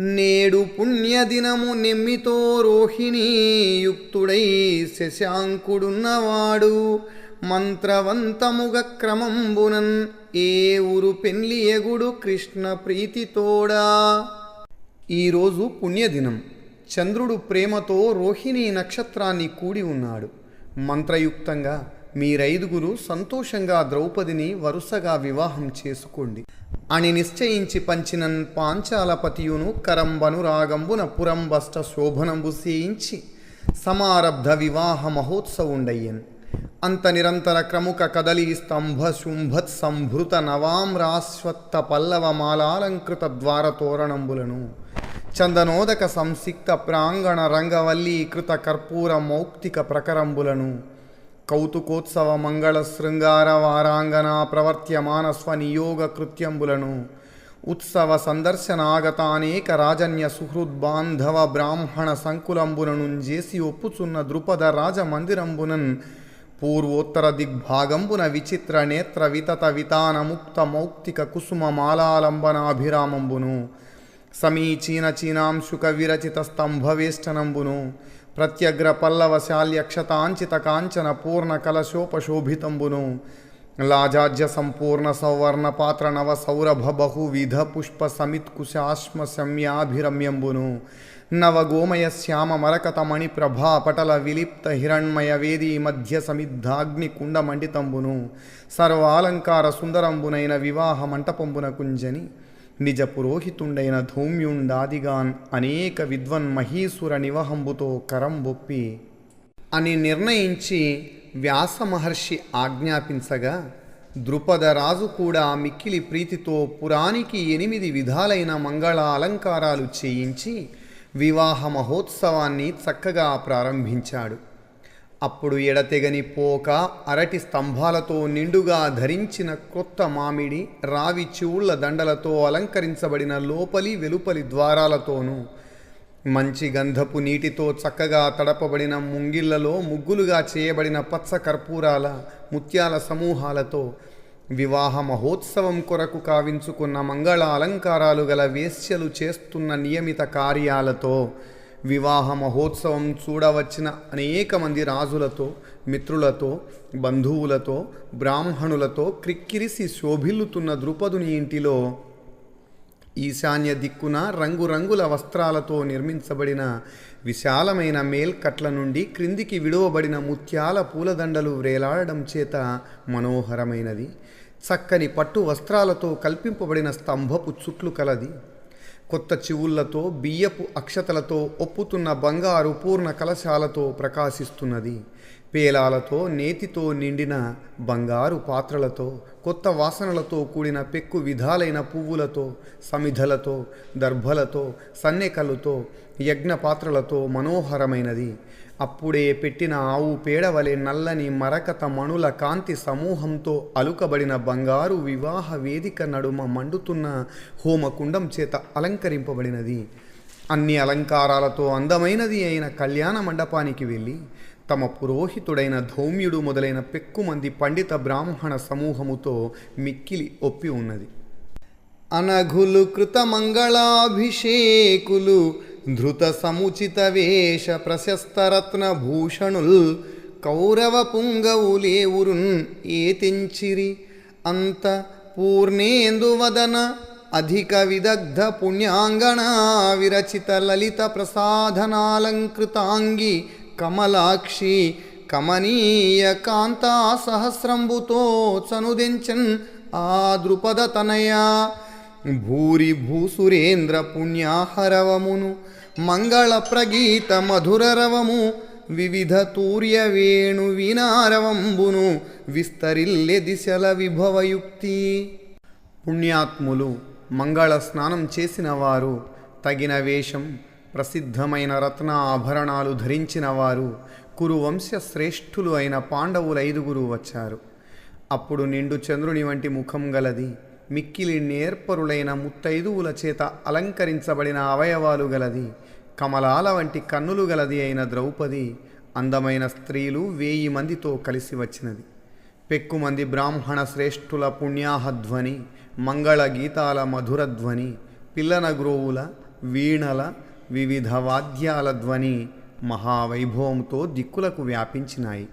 నేడు పుణ్యదినము నెమ్మితో రోహిణీయుక్తుడై శశాంకుడున్నవాడు. మంత్రవంతముగ క్రమంబునన్ ఏ ఊరు పెళ్ళి ఎగుడు కృష్ణ ప్రీతితోడా ఈరోజు పుణ్యదినం. చంద్రుడు ప్రేమతో రోహిణీ నక్షత్రాన్ని కూడి ఉన్నాడు. మంత్రయుక్తంగా మీరైదుగురు సంతోషంగా ద్రౌపదిని వరుసగా వివాహం చేసుకోండి. అని నిశ్చయించి పంచినన్ పాంచాలపతియును కరంబనురాగంబున పురంబష్ట శోభనంబు సేయించి సమారబ్ధ వివాహ మహోత్సవుండయ్యన్. అంత నిరంతర క్రముక కదలి స్తంభ శుంభత్ సంభృత నవామ్రాశ్వత్త పల్లవ మాలాలంకృత ద్వార తోరణంబులను. చందనోదక సంసిక్త ప్రాంగణ రంగవల్లీకృత కర్పూర మౌక్తిక ప్రకరంబులను. కౌతుకోత్సవ మంగళ శృంగార వారాంగన ప్రవర్త్యమాన స్వనియోగ కృత్యంబులను. ఉత్సవ సందర్శనాగతానేక రాజన్య సుహృద్బాంధవ బ్రాహ్మణ సంకులంబులను చేసి ఒప్పుచున్న ద్రుపద రాజమందిరంబునన్ పూర్వోత్తర దిగ్భాగంబున విచిత్ర నేత్ర వితత వితాన ముక్త మౌక్తిక కుసుమ మాలాలంబనాభిరామంబును. సమీచీన చీనాంశుక విరచిత స్తంభవేష్టనంబును. ప్రత్యగ్ర పల్లవ శాల్యక్షతాంచిత కాంచన పూర్ణ కలశోపశోభితంబును. లాజాజ్య సంపూర్ణ సౌవర్ణ పాత్ర నవ సౌరభ బహువిధ పుష్ప సమిత్కుశాశ్మ శమ్యాభిరమ్యంబును. నవగోమయ శ్యామ మరకతమణి ప్రభా పటల విలిప్త హిరణ్మయ వేది మధ్య సమిద్ధాగ్ని కుండ మండితంబును సర్వాలంకార సుందరంబునైన వివాహ మంటపంబున కుంజని నిజ పురోహితుండైన ధౌమ్యుండాదిగాన్ అనేక విద్వన్ మహీసుర నివహంబుతో కరంబొప్పి అని నిర్ణయించి వ్యాస మహర్షి ఆజ్ఞాపించగా ద్రుపద రాజు కూడా మిక్కిలి ప్రీతితో పురానికి ఎనిమిది విధాలైన మంగళ అలంకారాలు చేయించి వివాహ మహోత్సవాన్ని చక్కగా ప్రారంభించాడు. అప్పుడు ఎడతెగని పోక అరటి స్తంభాలతో నిండుగా ధరించిన కొత్త మామిడి రావి చివుళ్ళ దండలతో అలంకరించబడిన లోపలి వెలుపలి ద్వారాలతోనూ మంచి గంధపు నీటితో చక్కగా తడపబడిన ముంగిళ్ళలో ముగ్గులుగా చేయబడిన పచ్చ కర్పూరాల ముత్యాల సమూహాలతో వివాహ మహోత్సవం కొరకు కావించుకున్న మంగళ అలంకారాలు గల వేశ్యలు చేస్తున్న నియమిత కార్యాలతో వివాహ మహోత్సవం చూడవచ్చిన అనేక మంది రాజులతో మిత్రులతో బంధువులతో బ్రాహ్మణులతో క్రిక్కిరిసి శోభిల్లుతున్న ద్రుపదుని ఇంటిలో ఈశాన్య దిక్కున రంగురంగుల వస్త్రాలతో నిర్మించబడిన విశాలమైన మేల్కట్ల నుండి క్రిందికి విడువబడిన ముత్యాల పూలదండలు వ్రేలాడడం చేత మనోహరమైనది. చక్కని పట్టు వస్త్రాలతో కల్పింపబడిన స్తంభపు చుట్లు కలది. కొత్త చివుళ్ళతో బియ్యపు అక్షతలతో ఒప్పుతున్న బంగారు పూర్ణ కలశాలతో ప్రకాశిస్తున్నది. పేలాలతో నేతితో నిండిన బంగారు పాత్రలతో కొత్త వాసనలతో కూడిన పెక్కు విధాలైన పువ్వులతో సమిధలతో దర్భలతో సన్నెకలుతో యజ్ఞ పాత్రలతో మనోహరమైనది. అప్పుడే పెట్టిన ఆవు పేడవలే నల్లని మరకత మణుల కాంతి సమూహంతో అలుకబడిన బంగారు వివాహ వేదిక నడుమ మండుతున్న హోమకుండం చేత అలంకరింపబడినది. అన్ని అలంకారాలతో అందమైనది అయిన కళ్యాణ మండపానికి వెళ్ళి తమ పురోహితుడైన ధౌమ్యుడు మొదలైన పెక్కుమంది పండిత బ్రాహ్మణ సమూహముతో మిక్కిలి ఒప్పి ఉన్నది. అనఘులు కృత మంగళాభిషేకులు ధృత సముచిత వేష ప్రశస్తరత్నభూషణుల్ కౌరవ పుంగవులేవురున్ ఏతించిరి అంత పూర్ణేందువదన అధిక విదగ్ధ పుణ్యాంగణ విరచిత లలిత ప్రసాధనాలంకృతాంగి కమలాక్షి కమనీయ కాంతా సహస్రంబుతో చనుదించన్ ఆ ద్రుపద తనయా భూరి భూసురేంద్ర పుణ్యాహరవమును మంగళ ప్రగీత మధురరవము వివిధ తూర్య వేణు వినారవంబును విస్తరిల్లె దిశల విభవయుక్తి. పుణ్యాత్ములు మంగళ స్నానం చేసిన వారు తగిన వేషం ప్రసిద్ధమైన రత్న ఆభరణాలు ధరించిన వారు కురువంశ శ్రేష్ఠులు అయిన పాండవులు ఐదుగురు వచ్చారు. అప్పుడు నిండు చంద్రుని వంటి ముఖం గలది మిక్కిలి నేర్పరులైన ముత్తైదువుల చేత అలంకరించబడిన అవయవాలు గలది కమలాల వంటి కన్నులు గలది అయిన ద్రౌపది అందమైన స్త్రీలు వేయి మందితో కలిసి వచ్చినది. పెక్కుమంది బ్రాహ్మణ శ్రేష్ఠుల పుణ్యాహధ్వని మంగళ గీతాల మధురధ్వని పిల్లన గ్రోవుల వీణల వివిధ వాద్యాల ధ్వని మహావైభవంతో దిక్కులకు వ్యాపించినాయి.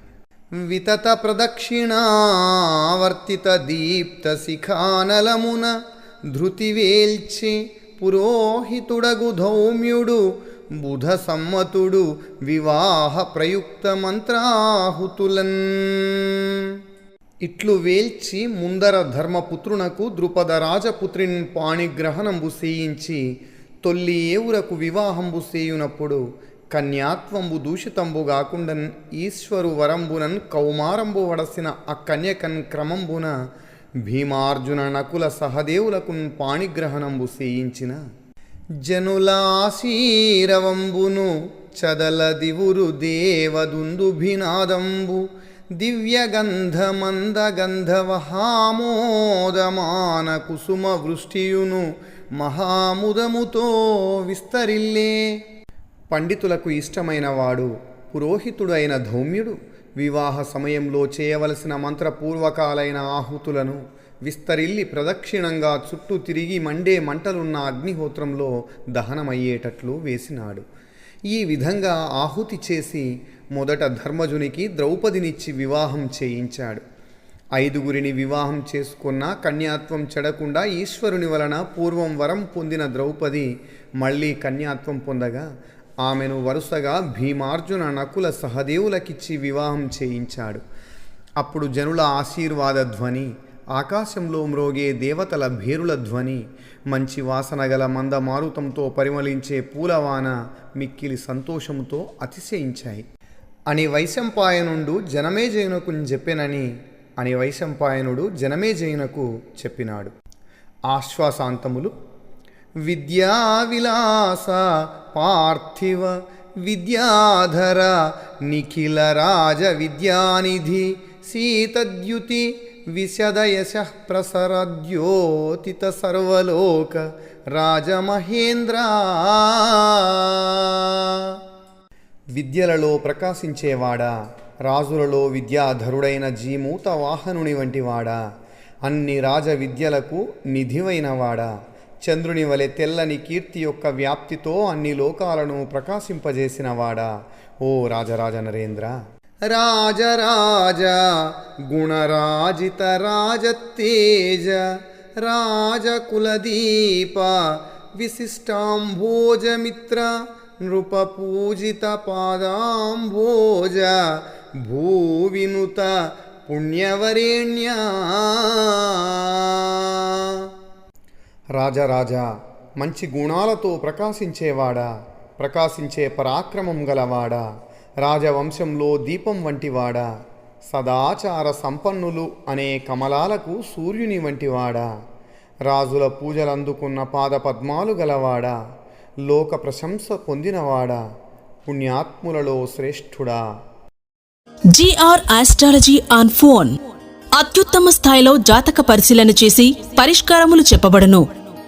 వితత ప్రదక్షిణావర్తిత దీప్త శిఖానలమున ధృతి వేల్చి పురోహితుడగు ధౌమ్యుడు బుధ సమ్మతుడు వివాహ ప్రయుక్త మంత్రాహుతులన్ ఇట్లు వేల్చి ముందర ధర్మపుత్రునకు ద్రుపద రాజపుత్రిన్ పాణిగ్రహణంబు సేయించి తొల్లి ఏవురకు వివాహంబు సేయునప్పుడు కన్యాత్వంబు దూషితంబు గాకుండన్ ఈశ్వరు వరంబునన్ కౌమారంబు వడసిన ఆ కన్యకన్ క్రమంబున భీమార్జున నకుల సహదేవులకున్ పాణిగ్రహణంబు సేయించిన. జనులాశీరవంబును చదల దివురు దేవదుందుభినాదంబు దివ్యగంధమందగంధవహామోదమాన కుసుమ వృష్టియును మహాముదముతో విస్తరిల్లే. పండితులకు ఇష్టమైన వాడు పురోహితుడు అయిన ధౌమ్యుడు వివాహ సమయంలో చేయవలసిన మంత్రపూర్వకాలైన ఆహుతులను విస్తరిల్లి ప్రదక్షిణంగా చుట్టూ తిరిగి మండే మంటలున్న అగ్నిహోత్రంలో దహనమయ్యేటట్లు వేసినాడు. ఈ విధంగా ఆహుతి చేసి మొదట ధర్మజునికి ద్రౌపదినిచ్చి వివాహం చేయించాడు. ఐదుగురిని వివాహం చేసుకున్న కన్యాత్వం చెడకుండా ఈశ్వరుని వలన పూర్వం వరం పొందిన ద్రౌపది మళ్ళీ కన్యాత్వం పొందగా ఆమెను వరుసగా భీమార్జున నకుల సహదేవులకిచ్చి వివాహం చేయించాడు. అప్పుడు జనుల ఆశీర్వాద ధ్వని ఆకాశంలో మ్రోగే దేవతల భేరుల ధ్వని మంచి వాసన గల మంద మారుతంతో పరిమళించే పూలవాన మిక్కిలి సంతోషముతో అతిశయించాయి. అని వైశంపాయనుండు జనమేజయునకు చెప్పెనని అని వైశంపాయనుడు జనమేజయునకు చెప్పినాడు. ఆశ్వాసాంతములు విద్యా విలాస పార్థివ విద్యాధర నిఖిల రాజ విద్యానిధి సీతద్యుతి విశదయశ ప్రసరద్యోతిత సర్వలోక రాజమహేంద్ర. విద్యలలో ప్రకాశించేవాడా? రాజులలో విద్యాధరుడైన జీమూత వాహనుని వంటివాడా? అన్ని రాజ విద్యలకు నిధివైనవాడా? చంద్రుని వలె తెల్లని కీర్తి యొక్క వ్యాప్తితో అన్ని లోకాలను ప్రకాశింపజేసినవాడా ఓ రాజరాజ నరేంద్ర! రాజరాజ గుణరాజిత రాజతేజ రాజకులదీప విశిష్టాంభోజమిత్ర నృపపూజిత పాదాంభోజ భూవినుత పుణ్యవరేణ్యా! రాజరాజా మంచి గుణాలతో ప్రకాశించేవాడా? ప్రకాశించే పరాక్రమం గలవాడా? రాజవంశంలో దీపం వంటివాడా? సదాచార సంపన్నులు అనే కమలాలకు సూర్యుని వంటివాడా? రాజుల పూజలందుకున్న పాదపద్మాలు గలవాడా? లోక ప్రశంస పొందినవాడా? పుణ్యాత్ములలో శ్రేష్ఠుడా? జీఆర్ ఆస్ట్రాలజీ ఆన్ ఫోన్ అత్యుత్తమ స్థాయిలో జాతక పరిశీలన చేసి పరిష్కారములు చెప్పబడను.